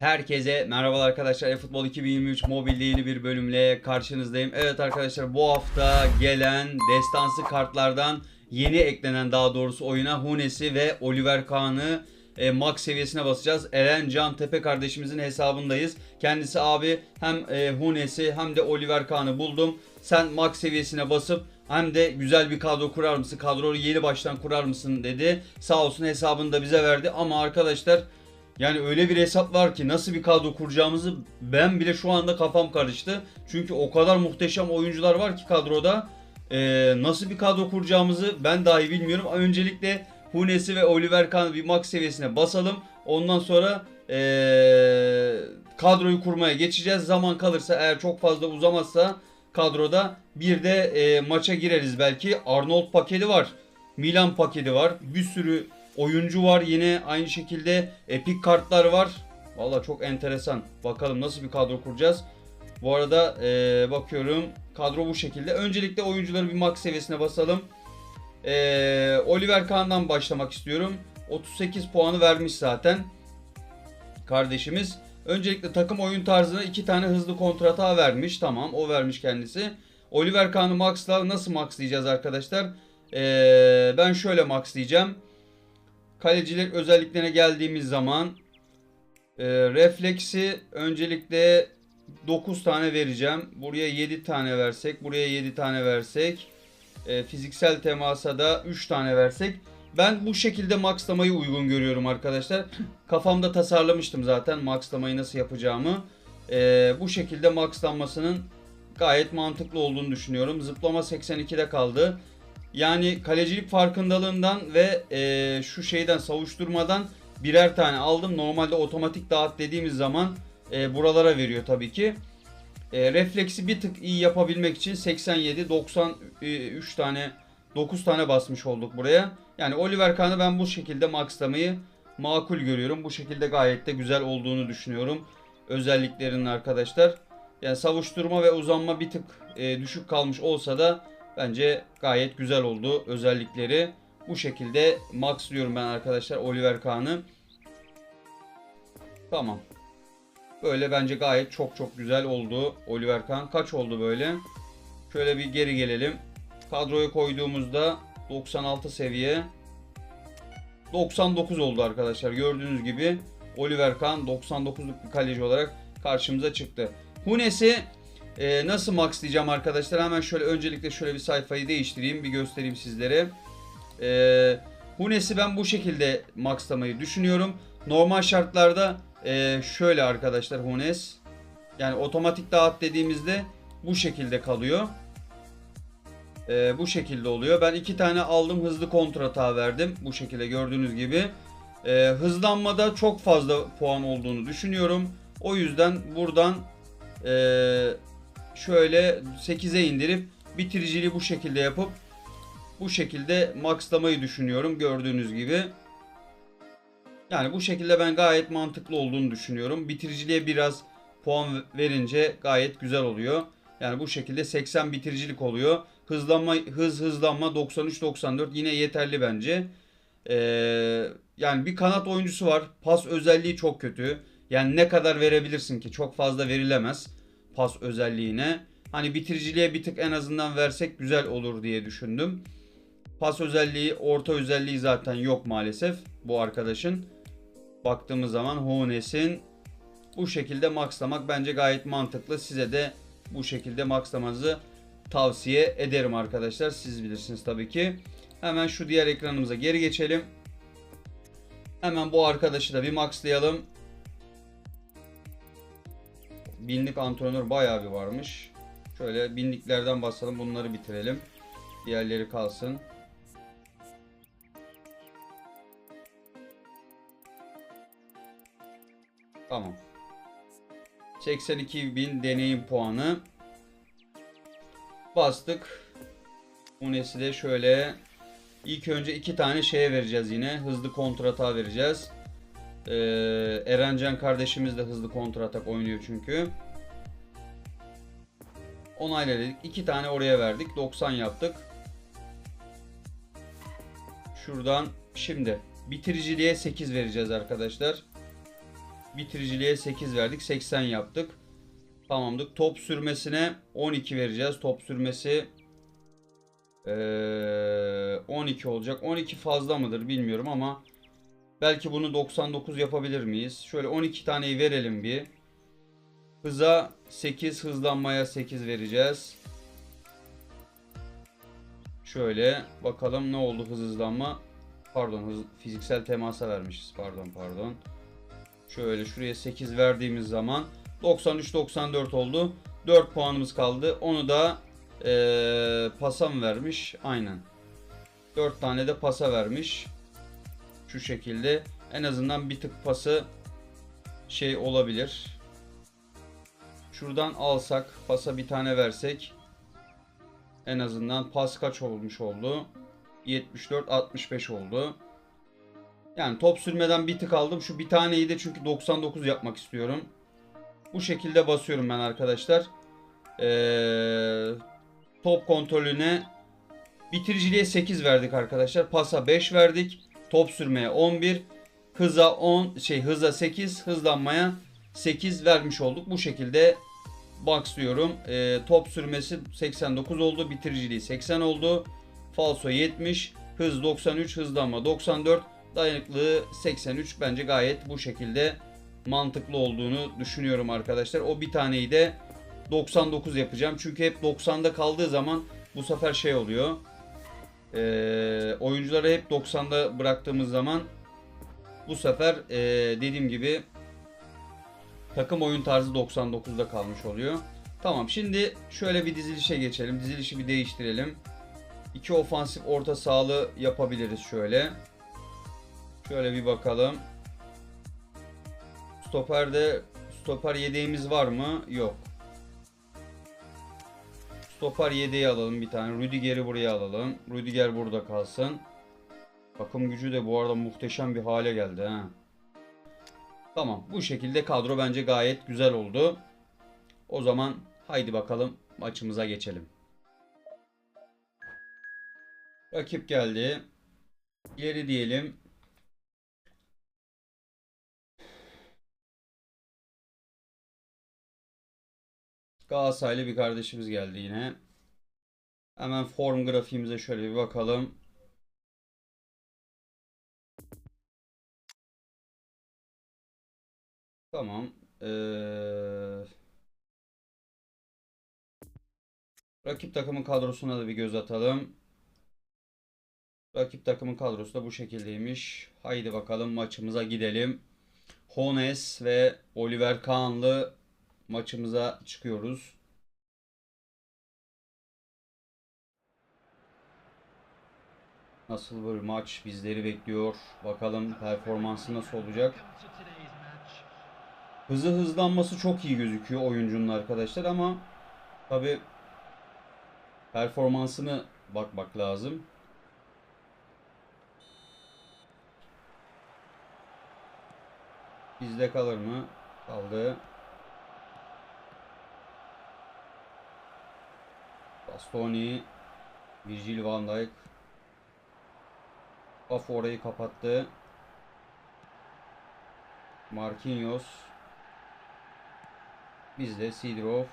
Herkese merhabalar arkadaşlar. eFootball 2023 mobilde yeni bir bölümle karşınızdayım. Evet arkadaşlar bu hafta gelen destansı kartlardan yeni eklenen daha doğrusu oyuna Hunes'i ve Oliver Kahn'ı e, max seviyesine basacağız. Eren Can Tepe kardeşimizin hesabındayız. Kendisi abi hem e, Hunes'i hem de Oliver Kahn'ı buldum. Sen max seviyesine basıp hem de güzel bir kadro kurar mısın? Kadroyu yeni baştan kurar mısın dedi. Sağ olsun hesabını da bize verdi. Ama arkadaşlar yani öyle bir hesap var ki nasıl bir kadro kuracağımızı ben bile şu anda kafam karıştı. Çünkü o kadar muhteşem oyuncular var ki kadroda. Ee, nasıl bir kadro kuracağımızı ben dahi bilmiyorum. Öncelikle Hunes'i ve Oliver Kahn'ı bir max seviyesine basalım. Ondan sonra ee, kadroyu kurmaya geçeceğiz. Zaman kalırsa eğer çok fazla uzamazsa kadroda bir de ee, maça gireriz belki. Arnold paketi var. Milan paketi var. Bir sürü oyuncu var yine aynı şekilde epik kartlar var. Valla çok enteresan. Bakalım nasıl bir kadro kuracağız. Bu arada eee, bakıyorum kadro bu şekilde. Öncelikle oyuncuları bir max seviyesine basalım. Eee, Oliver Kahn'dan başlamak istiyorum. 38 puanı vermiş zaten kardeşimiz. Öncelikle takım oyun tarzına iki tane hızlı kontrata vermiş. Tamam o vermiş kendisi. Oliver Kahn'ı maxla nasıl maxlayacağız arkadaşlar? Eee, ben şöyle maxlayacağım. Kalecilik özelliklerine geldiğimiz zaman e, refleksi öncelikle 9 tane vereceğim. Buraya 7 tane versek, buraya 7 tane versek, e, fiziksel temasa da 3 tane versek. Ben bu şekilde maxlamayı uygun görüyorum arkadaşlar. Kafamda tasarlamıştım zaten maxlamayı nasıl yapacağımı. E, bu şekilde maxlanmasının gayet mantıklı olduğunu düşünüyorum. Zıplama 82'de kaldı. Yani kalecilik farkındalığından ve e, şu şeyden savuşturmadan birer tane aldım. Normalde otomatik dağıt dediğimiz zaman e, buralara veriyor tabii ki. E, refleksi bir tık iyi yapabilmek için 87, 93 tane 9 tane basmış olduk buraya. Yani Oliver Kahn'ı ben bu şekilde maxlamayı makul görüyorum. Bu şekilde gayet de güzel olduğunu düşünüyorum. Özelliklerinin arkadaşlar. Yani savuşturma ve uzanma bir tık e, düşük kalmış olsa da Bence gayet güzel oldu özellikleri. Bu şekilde maxlıyorum ben arkadaşlar Oliver Kahn'ı. Tamam. Böyle bence gayet çok çok güzel oldu Oliver Kahn. Kaç oldu böyle? Şöyle bir geri gelelim. Kadroya koyduğumuzda 96 seviye. 99 oldu arkadaşlar. Gördüğünüz gibi Oliver Kahn 99'luk bir kaleci olarak karşımıza çıktı. Hunes'i ee, nasıl max diyeceğim arkadaşlar? Hemen şöyle öncelikle şöyle bir sayfayı değiştireyim. Bir göstereyim sizlere. Ee, Hunes'i ben bu şekilde maxlamayı düşünüyorum. Normal şartlarda e, şöyle arkadaşlar Hunes. Yani otomatik dağıt dediğimizde bu şekilde kalıyor. Ee, bu şekilde oluyor. Ben iki tane aldım hızlı kontrata verdim. Bu şekilde gördüğünüz gibi. Ee, hızlanmada çok fazla puan olduğunu düşünüyorum. O yüzden buradan eee şöyle 8'e indirip bitiriciliği bu şekilde yapıp bu şekilde maxlamayı düşünüyorum gördüğünüz gibi. Yani bu şekilde ben gayet mantıklı olduğunu düşünüyorum. Bitiriciliğe biraz puan verince gayet güzel oluyor. Yani bu şekilde 80 bitiricilik oluyor. Hızlanma hız hızlanma 93 94 yine yeterli bence. Ee, yani bir kanat oyuncusu var. Pas özelliği çok kötü. Yani ne kadar verebilirsin ki? Çok fazla verilemez pas özelliğine. Hani bitiriciliğe bir tık en azından versek güzel olur diye düşündüm. Pas özelliği, orta özelliği zaten yok maalesef bu arkadaşın. Baktığımız zaman Hunes'in bu şekilde maxlamak bence gayet mantıklı. Size de bu şekilde maxlamanızı tavsiye ederim arkadaşlar. Siz bilirsiniz tabii ki. Hemen şu diğer ekranımıza geri geçelim. Hemen bu arkadaşı da bir maxlayalım. Binlik antrenör bayağı bir varmış. Şöyle binliklerden basalım. Bunları bitirelim. Diğerleri kalsın. Tamam. 82 bin deneyim puanı. Bastık. Unesi de şöyle. İlk önce iki tane şeye vereceğiz yine. Hızlı kontrata vereceğiz. Ee, Erencan kardeşimiz de hızlı kontratak oynuyor çünkü. Onayladık. İki tane oraya verdik. 90 yaptık. Şuradan şimdi bitiriciliğe 8 vereceğiz arkadaşlar. Bitiriciliğe 8 verdik. 80 yaptık. Tamamdık. Top sürmesine 12 vereceğiz. Top sürmesi ee, 12 olacak. 12 fazla mıdır bilmiyorum ama belki bunu 99 yapabilir miyiz? Şöyle 12 taneyi verelim bir. Hıza 8, hızlanmaya 8 vereceğiz. Şöyle bakalım ne oldu hız hızlanma. Pardon hız, fiziksel temasa vermişiz. Pardon pardon. Şöyle şuraya 8 verdiğimiz zaman 93-94 oldu. 4 puanımız kaldı. Onu da eee pasa mı vermiş? Aynen. 4 tane de pasa vermiş. Şu şekilde. En azından bir tık pası şey olabilir. Şuradan alsak pasa bir tane versek en azından pas kaç olmuş oldu? 74 65 oldu. Yani top sürmeden bir tık aldım. Şu bir taneyi de çünkü 99 yapmak istiyorum. Bu şekilde basıyorum ben arkadaşlar. Ee, top kontrolüne bitiriciliğe 8 verdik arkadaşlar. Pasa 5 verdik. Top sürmeye 11. Hıza 10 şey hıza 8, hızlanmaya 8 vermiş olduk. Bu şekilde boxlıyorum. Ee, top sürmesi 89 oldu. Bitiriciliği 80 oldu. Falso 70. Hız 93. Hızlanma 94. Dayanıklılığı 83. Bence gayet bu şekilde mantıklı olduğunu düşünüyorum arkadaşlar. O bir taneyi de 99 yapacağım. Çünkü hep 90'da kaldığı zaman bu sefer şey oluyor. Ee, oyuncuları hep 90'da bıraktığımız zaman bu sefer ee, dediğim gibi takım oyun tarzı 99'da kalmış oluyor. Tamam şimdi şöyle bir dizilişe geçelim. Dizilişi bir değiştirelim. İki ofansif orta sahalı yapabiliriz şöyle. Şöyle bir bakalım. Stoperde stoper yedeğimiz var mı? Yok. Stoper yedeği alalım bir tane. Rüdiger'i buraya alalım. Rüdiger burada kalsın. Takım gücü de bu arada muhteşem bir hale geldi ha. Tamam bu şekilde kadro bence gayet güzel oldu. O zaman haydi bakalım maçımıza geçelim. Rakip geldi. İleri diyelim. Galatasaraylı bir kardeşimiz geldi yine. Hemen form grafiğimize şöyle bir bakalım. Tamam. Ee, rakip takımın kadrosuna da bir göz atalım. Rakip takımın kadrosu da bu şekildeymiş. Haydi bakalım maçımıza gidelim. Hones ve Oliver Kahn'lı maçımıza çıkıyoruz. Nasıl bir maç bizleri bekliyor. Bakalım performansı nasıl olacak. Hızı hızlanması çok iyi gözüküyor oyuncunun arkadaşlar ama tabi performansını bakmak lazım. Bizde kalır mı? Kaldı. Bastoni, Virgil van Dijk. Of orayı kapattı. Marquinhos. Bizde Sidorov.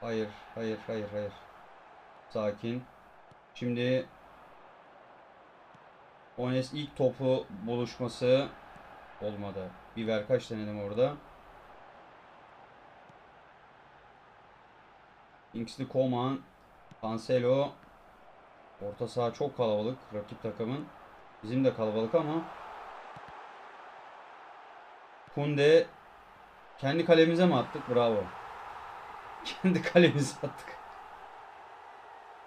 Hayır, hayır, hayır, hayır. Sakin. Şimdi Ones ilk topu buluşması olmadı. Bir ver kaç denedim orada. Kingsley Coman, Cancelo. Orta saha çok kalabalık rakip takımın. Bizim de kalabalık ama Kunde kendi kalemize mi attık? Bravo. Kendi kalemize attık.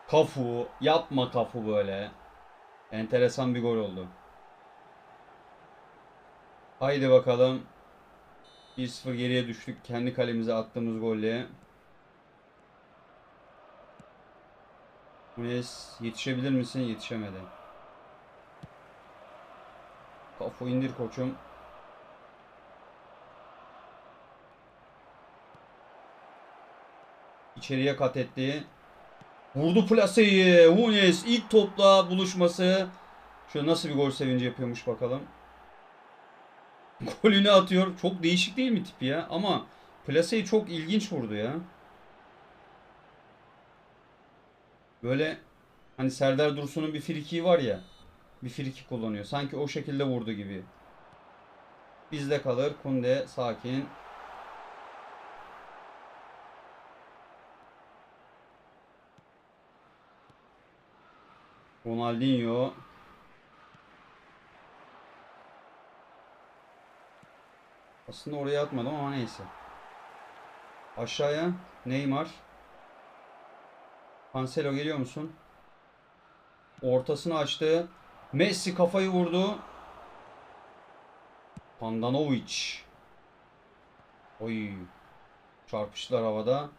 Kafu. Yapma kafu böyle. Enteresan bir gol oldu. Haydi bakalım. 1-0 geriye düştük. Kendi kalemize attığımız golle. Nunes yetişebilir misin? Yetişemedi. Kafu indir koçum. İçeriye kat etti. Vurdu plaseyi. Hunes ilk topla buluşması. Şöyle nasıl bir gol sevinci yapıyormuş bakalım. golünü atıyor. Çok değişik değil mi tipi ya? Ama plaseyi çok ilginç vurdu ya. Böyle hani Serdar Dursun'un bir frikiği var ya. Bir frikik kullanıyor. Sanki o şekilde vurdu gibi. Bizde kalır. Kunde sakin. Ronaldinho. Aslında oraya atmadım ama neyse. Aşağıya Neymar. Cancelo geliyor musun? Ortasını açtı. Messi kafayı vurdu. Handanovic. Oy. Çarpıştılar havada.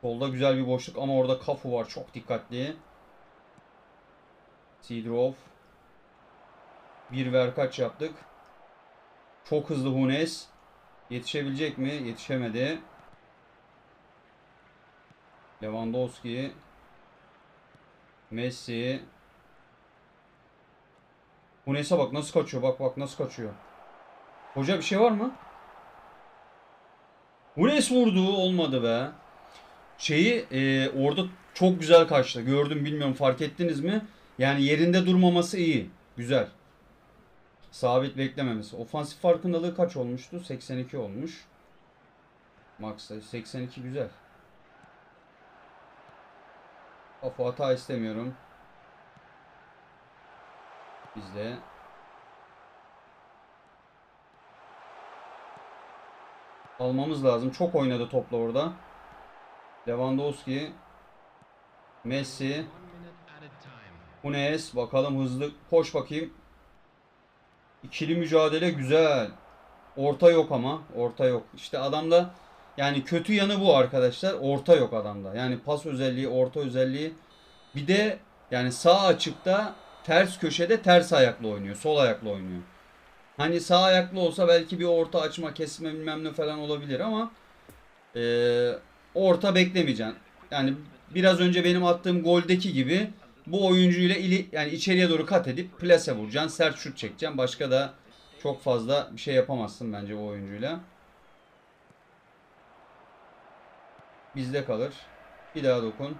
Solda güzel bir boşluk ama orada Kafu var. Çok dikkatli. Sidrov. Bir verkaç yaptık. Çok hızlı Hunes. Yetişebilecek mi? Yetişemedi. Lewandowski. Messi. Hunes'e bak nasıl kaçıyor. Bak bak nasıl kaçıyor. Hoca bir şey var mı? Hunes vurdu. Olmadı be. Şeyi e, orada çok güzel kaçtı. Gördüm bilmiyorum fark ettiniz mi? Yani yerinde durmaması iyi. Güzel. Sabit beklememesi. Ofansif farkındalığı kaç olmuştu? 82 olmuş. Max 82 güzel. Kafa hata istemiyorum. Bizde. Almamız lazım. Çok oynadı topla orada. Lewandowski. Messi. Hunes. Bakalım hızlı. Koş bakayım. İkili mücadele güzel. Orta yok ama. Orta yok. İşte adamda yani kötü yanı bu arkadaşlar. Orta yok adamda. Yani pas özelliği, orta özelliği. Bir de yani sağ açıkta ters köşede ters ayaklı oynuyor. Sol ayaklı oynuyor. Hani sağ ayaklı olsa belki bir orta açma, kesme bilmem ne falan olabilir ama eee, orta beklemeyeceksin. Yani biraz önce benim attığım goldeki gibi bu oyuncuyla ili, yani içeriye doğru kat edip plase vuracaksın, sert şut çekeceksin. Başka da çok fazla bir şey yapamazsın bence o oyuncuyla. Bizde kalır. Bir daha dokun.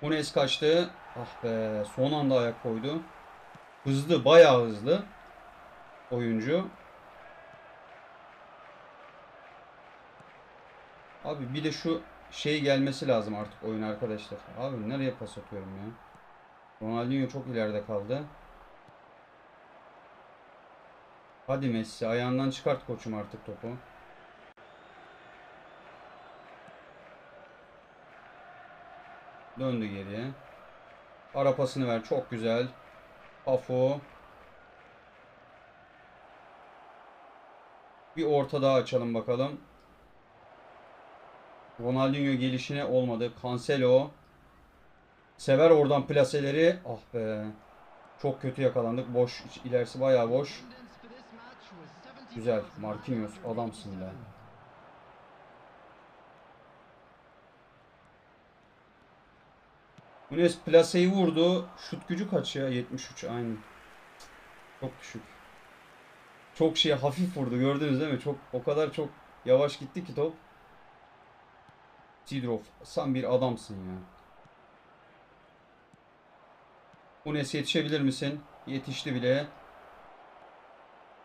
Hunes kaçtı. Ah be son anda ayak koydu. Hızlı bayağı hızlı. Oyuncu. Abi bir de şu şey gelmesi lazım artık oyun arkadaşlar. Abi nereye pas atıyorum ya? Ronaldinho çok ileride kaldı. Hadi Messi ayağından çıkart koçum artık topu. Döndü geriye. Ara pasını ver. Çok güzel. Afu. Bir orta daha açalım bakalım. Ronaldinho gelişine olmadı. Cancelo. Sever oradan plaseleri. Ah be. Çok kötü yakalandık. Boş. ilerisi bayağı boş. Güzel. Marquinhos adamsın be. Nunes plaseyi vurdu. Şut gücü kaç ya? 73 aynı. Çok düşük. Çok şey hafif vurdu gördünüz değil mi? Çok o kadar çok yavaş gitti ki top. Sidrov sen bir adamsın ya. Nunes yetişebilir misin? Yetişti bile.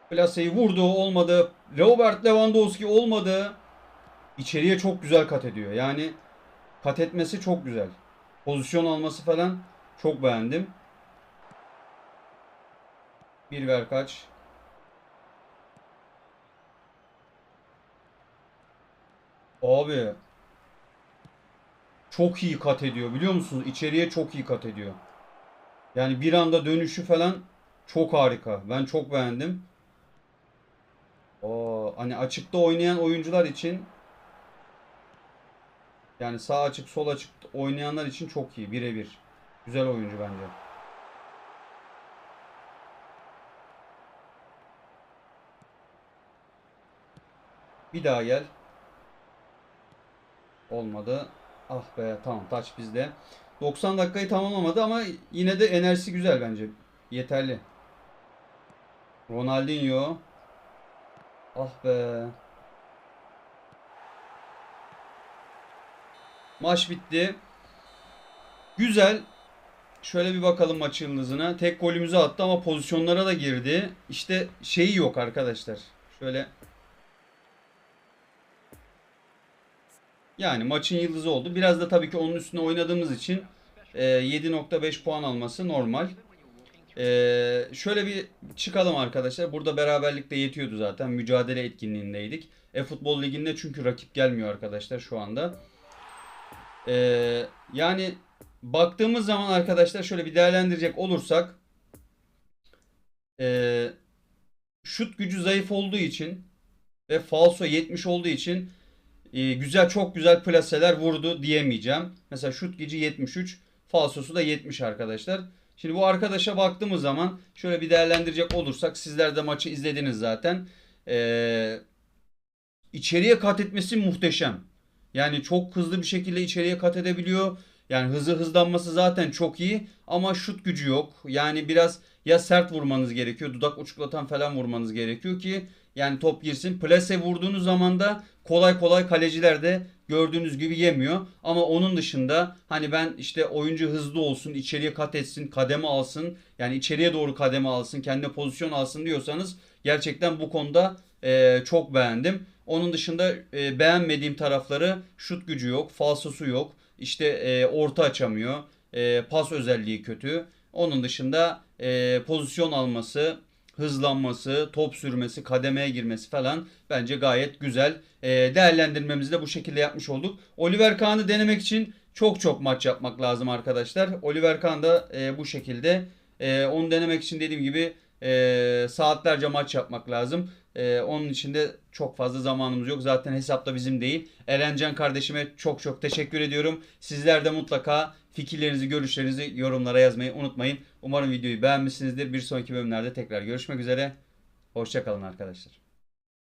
Plaseyi vurdu olmadı. Robert Lewandowski olmadı. İçeriye çok güzel kat ediyor. Yani kat etmesi çok güzel. Pozisyon alması falan çok beğendim. Bir ver kaç. Abi çok iyi kat ediyor biliyor musunuz? İçeriye çok iyi kat ediyor. Yani bir anda dönüşü falan çok harika. Ben çok beğendim. O hani açıkta oynayan oyuncular için yani sağ açık sol açık oynayanlar için çok iyi birebir. Güzel oyuncu bence. Bir daha gel. Olmadı. Ah be tamam taç bizde. 90 dakikayı tamamlamadı ama yine de enerjisi güzel bence. Yeterli. Ronaldinho. Ah be. Maç bitti. Güzel. Şöyle bir bakalım maç yıldızına. Tek golümüzü attı ama pozisyonlara da girdi. İşte şeyi yok arkadaşlar. Şöyle Yani maçın yıldızı oldu. Biraz da tabii ki onun üstüne oynadığımız için e, 7.5 puan alması normal. E, şöyle bir çıkalım arkadaşlar. Burada beraberlik de yetiyordu zaten. Mücadele etkinliğindeydik. E-Futbol Ligi'nde çünkü rakip gelmiyor arkadaşlar şu anda. E, yani baktığımız zaman arkadaşlar şöyle bir değerlendirecek olursak e, şut gücü zayıf olduğu için ve falso 70 olduğu için e, güzel çok güzel plaseler vurdu diyemeyeceğim. Mesela şut gücü 73, falsosu da 70 arkadaşlar. Şimdi bu arkadaşa baktığımız zaman şöyle bir değerlendirecek olursak sizler de maçı izlediniz zaten. Ee, içeriye kat etmesi muhteşem. Yani çok hızlı bir şekilde içeriye kat edebiliyor. Yani hızı hızlanması zaten çok iyi ama şut gücü yok. Yani biraz ya sert vurmanız gerekiyor. Dudak uçuklatan falan vurmanız gerekiyor ki yani top girsin. Plase vurduğunuz zaman da kolay kolay kaleciler de gördüğünüz gibi yemiyor. Ama onun dışında hani ben işte oyuncu hızlı olsun, içeriye kat etsin, kademe alsın. Yani içeriye doğru kademe alsın, kendi pozisyon alsın diyorsanız gerçekten bu konuda e, çok beğendim. Onun dışında e, beğenmediğim tarafları şut gücü yok, falsosu yok. İşte e, orta açamıyor. E, pas özelliği kötü. Onun dışında e, pozisyon alması, hızlanması, top sürmesi, kademeye girmesi falan bence gayet güzel. E, değerlendirmemizi de bu şekilde yapmış olduk. Oliver Kahn'ı denemek için çok çok maç yapmak lazım arkadaşlar. Oliver Kahn da e, bu şekilde. E, onu denemek için dediğim gibi e, saatlerce maç yapmak lazım. E, onun için de çok fazla zamanımız yok. Zaten hesapta bizim değil. Erencan kardeşime çok çok teşekkür ediyorum. Sizler de mutlaka fikirlerinizi, görüşlerinizi yorumlara yazmayı unutmayın. Umarım videoyu beğenmişsinizdir. Bir sonraki bölümlerde tekrar görüşmek üzere. Hoşçakalın arkadaşlar.